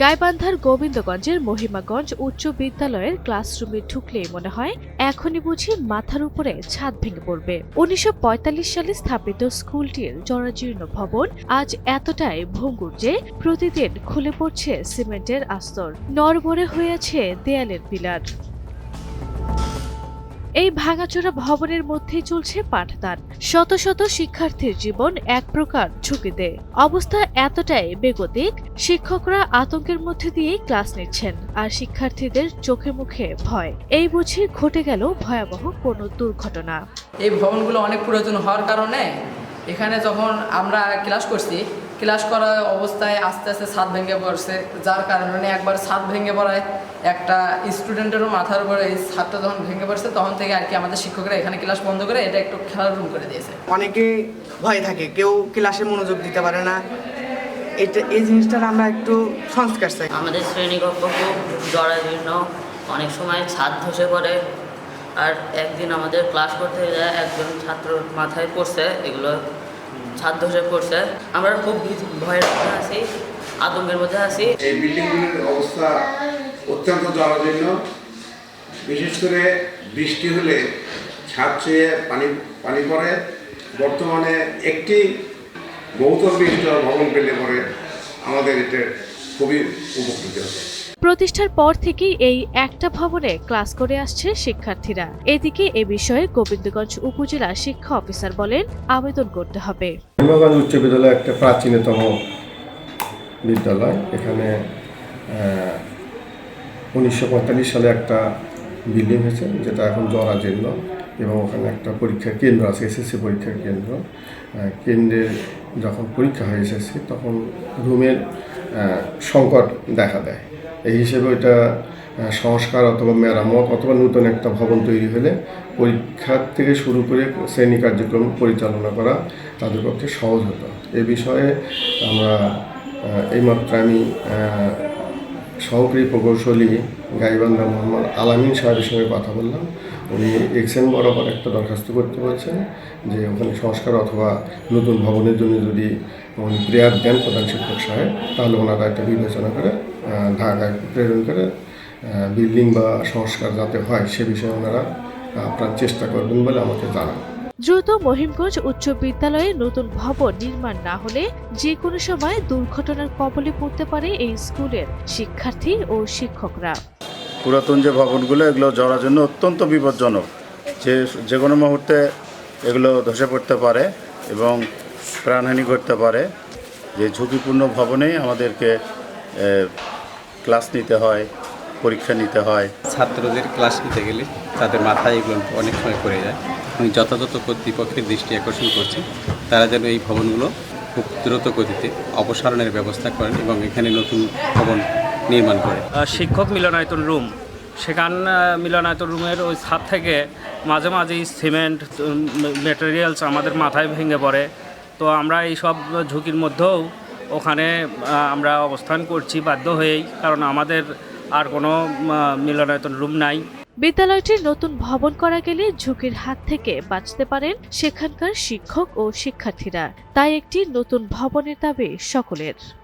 গাইবান্ধার গোবিন্দগঞ্জের মহিমাগঞ্জ উচ্চ বিদ্যালয়ের ক্লাসরুমে ঢুকলেই মনে হয় এখনই বুঝি মাথার উপরে ছাদ ভেঙে পড়বে। উনিশশো পঁয়তাল্লিশ সালে স্থাপিত স্কুলটির জরাজীর্ণ ভবন আজ এতটাই ভঙ্গুর যে প্রতিদিন খুলে পড়ছে সিমেন্টের আস্তর। নরবরে হয়েছে দেয়ালের পিলার। এই ভাঙাচোরা ভবনের মধ্যেই চলছে পাঠদান। শত শত শিক্ষার্থীর জীবন এক প্রকার ঝুঁকিতে অবস্থা এতটাই বেগতিক, শিক্ষকরা আতঙ্কের মধ্যে দিয়েই ক্লাস নিচ্ছেন আর শিক্ষার্থীদের চোখে মুখে ভয়। এই বুঝি ঘটে গেল ভয়াবহ কোনো দুর্ঘটনা। এই ভবনগুলো অনেক পুরাতন হওয়ার কারণে এখানে যখন আমরা ক্লাস করছি ক্লাস করা অবস্থায় আস্তে আস্তে ছাদ ভেঙে পড়ছে যার কারণে একবার ছাদ ভেঙে পড়ায় একটা স্টুডেন্টেরও মাথার উপরে এই ছাদটা যখন ভেঙে পড়ছে তখন থেকে আর কি আমাদের শিক্ষকরা এখানে ক্লাস বন্ধ করে এটা একটু খেলার রুম করে দিয়েছে। অনেকে ভয় থাকে কেউ ক্লাসে মনোযোগ দিতে পারে না। এটা এই জিনিসটার আমরা একটু সংস্কার চাই। আমাদের শ্রেণীকক্ষ খুব জরাজীর্ণ অনেক সময় ছাদ ধসে পড়ে আর একদিন আমাদের ক্লাস করতে যায় একজন ছাত্র মাথায় পড়ছে এগুলো ছাদ ধসে পড়ছে। আমরা খুব ভয়ের মধ্যে আছি, আতঙ্কের মধ্যে আছি। এই বিল্ডিংগুলির অবস্থা অত্যন্ত জরাজীর্ণ বিশেষ করে বৃষ্টি হলে ছাদ চেয়ে পানি পানি পড়ে। বর্তমানে একটি বহুতল বিশিষ্ট ভবন পেলে পরে আমাদের এটা খুবই উপকৃত হবে। প্রতিষ্ঠার পর থেকেই এই একটা ভবনে ক্লাস করে আসছে শিক্ষার্থীরা। এদিকে এ বিষয়ে গোবিন্দগঞ্জ উপজেলা শিক্ষা অফিসার বলেন, আবেদন করতে হবে। উচ্চ বিদ্যালয় একটা প্রাচীনতম বিদ্যালয়। এখানে উনিশশো পঁয়তাল্লিশ সালে একটা বিল্ডিং হয়েছে, যেটা এখন জরাজীর্ণ এবং ওখানে একটা পরীক্ষার কেন্দ্র আছে, এসএসসি পরীক্ষার কেন্দ্র। কেন্দ্রের যখন পরীক্ষা হয়ে এসএসসি তখন রুমের সংকট দেখা দেয়। এই হিসেবে ওইটা সংস্কার অথবা মেরামত অথবা নতুন একটা ভবন তৈরি হলে পরীক্ষার থেকে শুরু করে শ্রেণি কার্যক্রম পরিচালনা করা তাদের পক্ষে সহজ হতো। এ বিষয়ে আমরা এইমাত্র আমি সহকারী প্রকৌশলী গাইবান্ধা মোহাম্মদ আলামিন সাহেবের সঙ্গে কথা বললাম। উনি এক্সেন বরাবর একটা দরখাস্ত করতে বলছেন যে ওখানে সংস্কার অথবা নতুন ভবনের জন্য যদি উনি প্রেয়ার দেন প্রধান শিক্ষক সাহেব, তাহলে ওনারা একটা বিবেচনা করে ঢাকায় প্রেরণ করে বিল্ডিং বা সংস্কার যাতে হয় সে বিষয়ে ওনারা আপনার চেষ্টা করবেন বলে আমাকে জানান। দ্রুত মহিমগঞ্জ উচ্চ বিদ্যালয়ে নতুন ভবন নির্মাণ না হলে যে কোনো সময় দুর্ঘটনার কবলে পড়তে পারে এই স্কুলের শিক্ষার্থী ও শিক্ষকরা। পুরাতন যে ভবনগুলো, এগুলো জড়ার জন্য অত্যন্ত বিপজ্জনক। যে যে কোনো মুহূর্তে এগুলো ধসে পড়তে পারে এবং প্রাণহানি ঘটতে পারে। যে ঝুঁকিপূর্ণ ভবনেই আমাদেরকে ক্লাস নিতে হয় পরীক্ষা নিতে হয়। ছাত্রদের ক্লাস নিতে গেলে তাদের মাথায় এগুলো অনেক সময় পড়ে যায়। আমি যথাযথ কর্তৃপক্ষের দৃষ্টি আকর্ষণ করছি। তারা যেন এই ভবনগুলো খুব দ্রুত গতিতে অপসারণের ব্যবস্থা করেন এবং এখানে নতুন ভবন নির্মাণ করেন। আহ, শিক্ষক মিলনায়তন রুম। সেখান মিলনায়তন রুমের ওই ছাদ থেকে মাঝে মাঝেই সিমেন্ট মেটেরিয়ালস আমাদের মাথায় ভেঙে পড়ে। তো আমরা এই সব ঝুঁকির মধ্যেও ওখানে আমরা অবস্থান করছি বাধ্য হয়েই। কারণ আমাদের আর কোনো মিলনায়তন রুম নাই। বিদ্যালয়টির নতুন ভবন করা গেলে ঝুঁকির হাত থেকে বাঁচতে পারেন সেখানকার শিক্ষক ও শিক্ষার্থীরা। তাই একটি নতুন ভবনের দাবি সকলের।